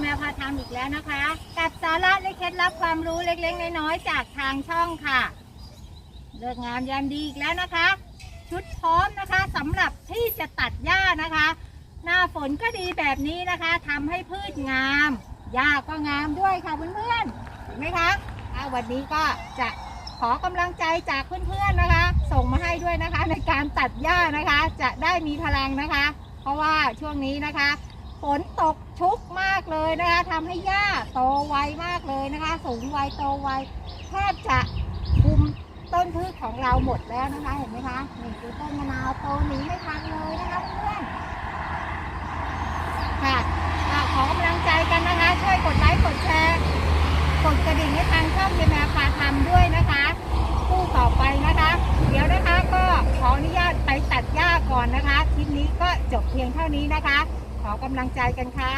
แม่พาทำอีกแล้วนะคะ กับสาระและเคล็ดลับความรู้เล็กๆน้อยๆจากทางช่องค่ะเลิกงามยามดีอีกแล้วนะคะ ชุดพร้อมนะคะสำหรับที่จะตัดหญ้านะคะ หน้าฝนก็ดีแบบนี้นะคะทำให้พืชงามหญ้าก็งามด้วยค่ะเพื่อนๆเห็นไหมคะวันนี้ก็จะขอกำลังใจจากเพื่อนๆนะคะ ส่งมาให้ด้วยนะคะในการตัดหญ้านะคะ จะได้มีพลังนะคะ เพราะว่าช่วงนี้นะคะ ฝนตกชุกมากเลยนะคะทำให้หญ้าโตไวมากเลยนะคะ สูงไวโตไวแทบจะคุมต้นพืชของเราหมดแล้วนะคะ เห็นไหมคะนี่คือต้นมะนาวโตหนีไม่ทันเลยนะคะเพื่อนค่ะขอกำลังใจกันนะคะ ช่วยกดไลค์กดแชร์ กดกระดิ่งให้ทางช่องเจแมพาทำด้วยนะคะคู่ต่อไปนะคะ เดี๋ยวนะคะก็ขออนุญา ตัดหญ้าก่อนนะคะคลิปนี้ก็จบเพียงเท่านี้นะคะ ขอกำลังใจกันค่ะ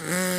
Mm-mm.